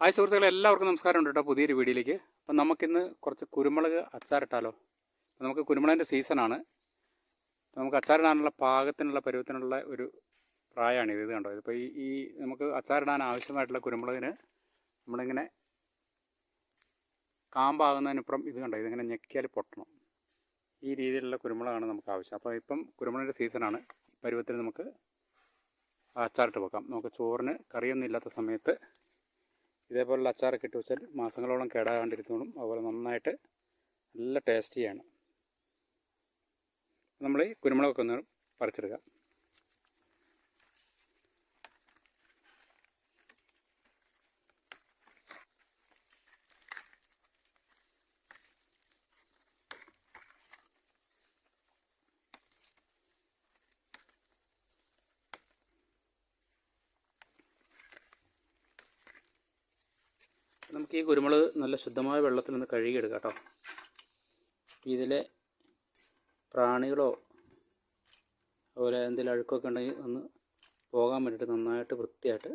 Hi സുഹൃത്തുക്കളെ എല്ലാവർക്കും നമസ്കാരം കേട്ടോ പുതിയൊരു വീഡിയോയിലേക്ക്. അപ്പം നമുക്കിന്ന് കുറച്ച് കുരുമുളക് അച്ചാറിട്ടാലോ നമുക്ക് കുരുമുളകിന്റെ സീസണാണ്. നമുക്ക് അച്ചാറിടാനുള്ള പാകത്തിനുള്ള പരുവത്തിനുള്ള ഒരു പ്രായമാണ് ഇത് കണ്ടോ? ഇതിപ്പോൾ ഈ ഈ നമുക്ക് അച്ചാറിടാൻ ആവശ്യമായിട്ടുള്ള കുരുമുളകിന് നമ്മളിങ്ങനെ കാമ്പാകുന്നതിനപ്പുറം ഇത് കണ്ടോ? ഇതിങ്ങനെ ഞെക്കിയാൽ പൊട്ടണം. ഈ രീതിയിലുള്ള കുരുമുളകാണ് നമുക്ക് ആവശ്യം. അപ്പോൾ ഇപ്പം കുരുമുളകിന്റെ സീസണാണ്. പരുവത്തിന് നമുക്ക് അച്ചാറിട്ട് വെക്കാം. നമുക്ക് ചോറിന് കറിയൊന്നും ഇല്ലാത്ത സമയത്ത് ഇതേപോലുള്ള അച്ചാറൊക്കെ ഇട്ട് വെച്ചാൽ മാസങ്ങളോളം കേടാകാണ്ടിരുന്നോളും അതുപോലെ നന്നായിട്ട് നല്ല ടേസ്റ്റിയാണ്. നമ്മൾ ഈ കുരുമുളകൊക്കെ ഒന്ന് പറിച്ചെടുക്കാം. നമുക്ക് ഈ കുരുമുളക് നല്ല ശുദ്ധമായ വെള്ളത്തിൽ നിന്ന് കഴുകിയെടുക്കാം കേട്ടോ. ഇതിലെ പ്രാണികളോ അതുപോലെ എന്തെങ്കിലും അഴുക്കൊക്കെ ഉണ്ടെങ്കിൽ ഒന്ന് പോകാൻ വേണ്ടിയിട്ട് നന്നായിട്ട് വൃത്തിയായിട്ട്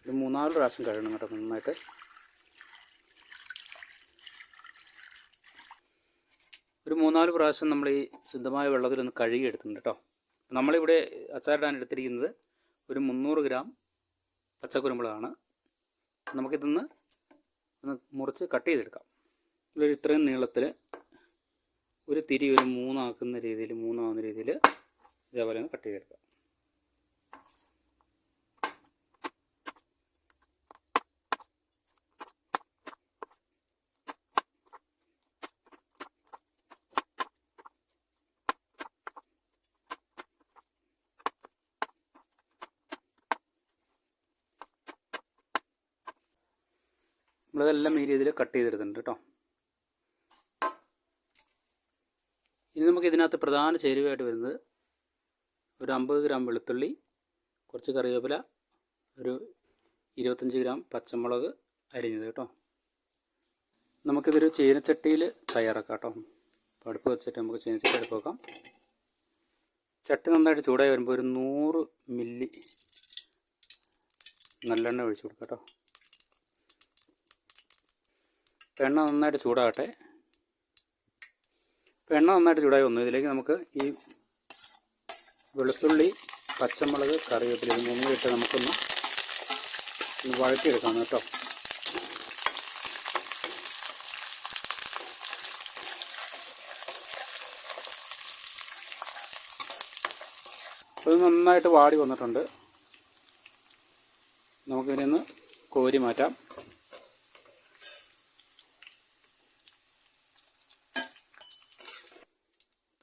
ഒരു മൂന്നാൽ പ്രാവശ്യം കഴുകണം കേട്ടോ നന്നായിട്ട്. ഒരു മൂന്നാൽ പ്രാവശ്യം നമ്മൾ ഈ ശുദ്ധമായ വെള്ളത്തിൽ ഒന്ന് കഴുകിയെടുത്തിട്ടുണ്ട് കേട്ടോ. നമ്മളിവിടെ അച്ചാറിടാൻ എടുത്തിരിക്കുന്നത് ഒരു മുന്നൂറ് ഗ്രാം പച്ചക്കുരുമുളകാണ്. നമുക്കിതൊന്ന് മുറിച്ച് കട്ട് ചെയ്തെടുക്കാം. ഇതിലൊരു ഇത്രയും നീളത്തിൽ ഒരു തിരി ഒരു മൂന്നാക്കുന്ന രീതിയിൽ മൂന്നാകുന്ന രീതിയിൽ ഇതേപോലെ ഒന്ന് കട്ട് ചെയ്തെടുക്കാം. നമ്മളിതെല്ലാം ഈ രീതിയിൽ കട്ട് ചെയ്തെടുത്തിട്ടുണ്ട് കേട്ടോ. ഇനി നമുക്ക് ഇതിനകത്ത് പ്രധാന ചേരുവയായിട്ട് വരുന്നത് ഒരു അമ്പത് ഗ്രാം വെളുത്തുള്ളി കുറച്ച് കറിവേപ്പില ഒരു ഇരുപത്തഞ്ച് ഗ്രാം പച്ചമുളക് അരിഞ്ഞത് കേട്ടോ. നമുക്കിതൊരു ചീനച്ചട്ടിയിൽ തയ്യാറാക്കാം കേട്ടോ. അപ്പോൾ അടുപ്പ് വെച്ചിട്ട് നമുക്ക് ചീനച്ചട്ടി അടുപ്പ് വെക്കാം. ചട്ടി നന്നായിട്ട് ചൂടായി വരുമ്പോൾ ഒരു നൂറ് മില്ലി നല്ലെണ്ണ ഒഴിച്ചു കൊടുക്കാം കേട്ടോ. എണ്ണ നന്നായിട്ട് ചൂടാകട്ടെ. ഇപ്പോൾ എണ്ണ നന്നായിട്ട് ചൂടായി വന്നു. ഇതിലേക്ക് നമുക്ക് ഈ വെളുത്തുള്ളി പച്ചമുളക് കറിവേപ്പില ഇത് മൂന്നും ഇട്ട് നമുക്കൊന്ന് ഒന്ന് വഴറ്റിയെടുക്കാം കേട്ടോ. അത് നന്നായിട്ട് വാടി വന്നിട്ടുണ്ട്. നമുക്കിതിനൊന്ന് കോരി മാറ്റാം.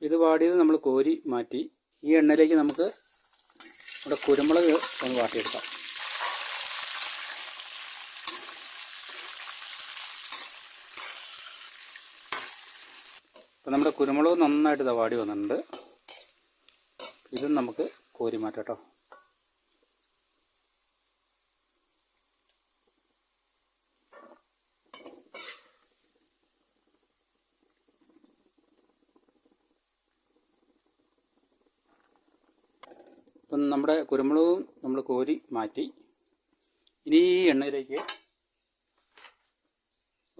ഇത് വാടിയത് നമ്മൾ കോരി മാറ്റി ഈ എണ്ണയിലേക്ക് നമുക്ക് നമ്മുടെ കുരുമുളക് ഒന്ന് വാട്ടിയെടുക്കാം. അപ്പോൾ നമ്മുടെ കുരുമുളക് നന്നായിട്ട് വാടി വന്നിട്ടുണ്ട്. ഇതും നമുക്ക് കോരി മാറ്റാം കേട്ടോ. ഇപ്പം നമ്മുടെ കുരുമുളകും നമ്മൾ കോരി മാറ്റി. ഇനി ഈ എണ്ണയിലേക്ക്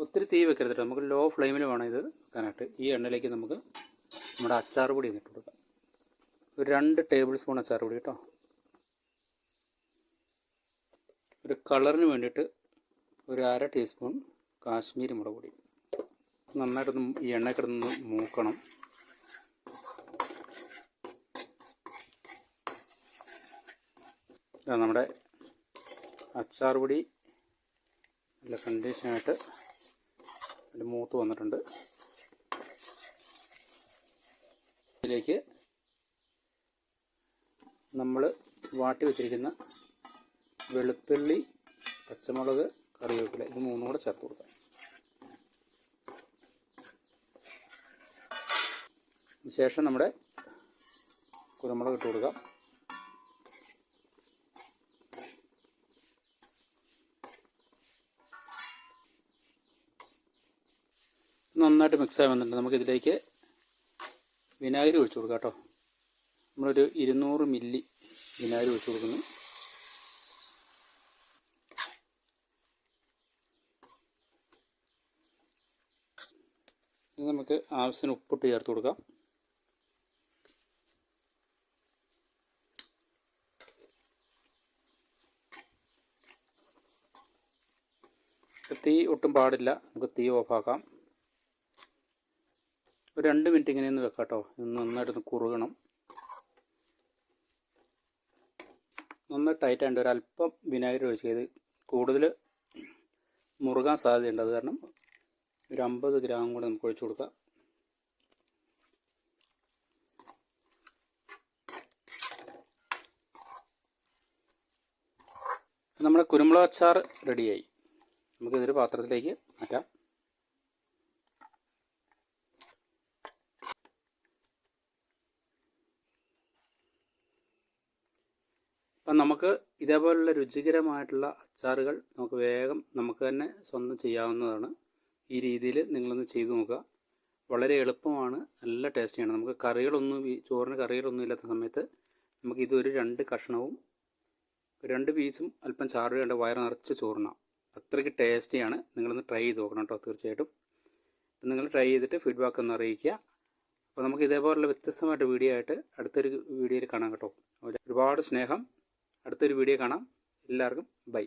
ഒത്തിരി തീ വെക്കരുത് നമുക്ക് ലോ ഫ്ലെയിമിൽ വേണം ഇത് വെക്കാനായിട്ട്. ഈ എണ്ണയിലേക്ക് നമുക്ക് നമ്മുടെ അച്ചാർ പൊടി ഇട്ട് കൊടുക്കാം. ഒരു രണ്ട് ടേബിൾ സ്പൂൺ അച്ചാർ പൊടി കേട്ടോ. ഒരു കളറിന് വേണ്ടിയിട്ട് ഒരു അര ടീസ്പൂൺ കാശ്മീരി മുളക് പൊടി. നന്നായിട്ടൊന്ന് ഈ എണ്ണ കിടന്ന് മൂക്കണം. നമ്മുടെ അച്ചാർ പൊടി നല്ല കണ്ടീഷനായിട്ട് നല്ല മൂത്ത് വന്നിട്ടുണ്ട്. ഇതിലേക്ക് നമ്മൾ വാട്ടി വെച്ചിരിക്കുന്ന വെളുത്തുള്ളി പച്ചമുളക് കറിവേപ്പില ഇത് മൂന്നും കൂടെ ചേർത്ത് കൊടുക്കാം. ശേഷം നമ്മുടെ കുരുമുളക് ഇട്ട് കൊടുക്കാം. നന്നായിട്ട് മിക്സായി വന്നിട്ടുണ്ട്. നമുക്കിതിലേക്ക് വിനാഗിരി ഒഴിച്ചു കൊടുക്കാം കേട്ടോ. നമ്മളൊരു ഇരുന്നൂറ് മില്ലി വിനാഗിരി ഒഴിച്ചു കൊടുക്കുന്നു. ഇത് നമുക്ക് ആവശ്യത്തിന് ഉപ്പിട്ട് ചേർത്ത് കൊടുക്കാം. തീ ഒട്ടും പാടില്ല. നമുക്ക് തീ ഓഫാക്കാം ഒരു രണ്ട് മിനിറ്റ് ഇങ്ങനെ ഒന്ന് വെക്കാം കേട്ടോ ഇത് നന്നായിട്ടൊന്ന് കുറുകണം. നന്നായി ടൈറ്റായിട്ട് ഒരു അല്പം വിനാഗിരി ഒഴിച്ച് ചെയ്ത് കൂടുതൽ മുറുകാൻ സാധ്യതയുണ്ട്. അത് കാരണം ഒരു അമ്പത് ഗ്രാം കൂടെ നമുക്ക് ഒഴിച്ചു കൊടുക്കാം. നമ്മുടെ കുരുമുളക് അച്ചാർ റെഡിയായി നമുക്കിതൊരു പാത്രത്തിലേക്ക് മാറ്റാം. അപ്പം നമുക്ക് ഇതേപോലുള്ള രുചികരമായിട്ടുള്ള അച്ചാറുകൾ നമുക്ക് വേഗം നമുക്ക് തന്നെ സ്വന്തം ചെയ്യാവുന്നതാണ്. ഈ രീതിയിൽ നിങ്ങളൊന്ന് ചെയ്തു നോക്കുക. വളരെ എളുപ്പമാണ്. നല്ല ടേസ്റ്റിയാണ്. നമുക്ക് കറികളൊന്നും ഈ ചോറിന് കറികളൊന്നും ഇല്ലാത്ത സമയത്ത് നമുക്ക് ഇതൊരു രണ്ട് കഷ്ണവും രണ്ട് പീസും അല്പം ചാറ് കണ്ട് വയറ് നിറച്ച് ചോറിനാം. അത്രയ്ക്ക് ടേസ്റ്റിയാണ്. നിങ്ങളൊന്ന് ട്രൈ ചെയ്ത് നോക്കണം കേട്ടോ തീർച്ചയായിട്ടും. അപ്പം നിങ്ങൾ ട്രൈ ചെയ്തിട്ട് ഫീഡ്ബാക്ക് ഒന്ന് അറിയിക്കുക. അപ്പോൾ നമുക്ക് ഇതേപോലുള്ള വ്യത്യസ്തമായിട്ട് വീഡിയോ ആയിട്ട് അടുത്തൊരു വീഡിയോയിൽ കാണാം കേട്ടോ. ഒരുപാട് സ്നേഹം. അടുത്തൊരു വീഡിയോ കാണാം. എല്ലാവർക്കും ബൈ.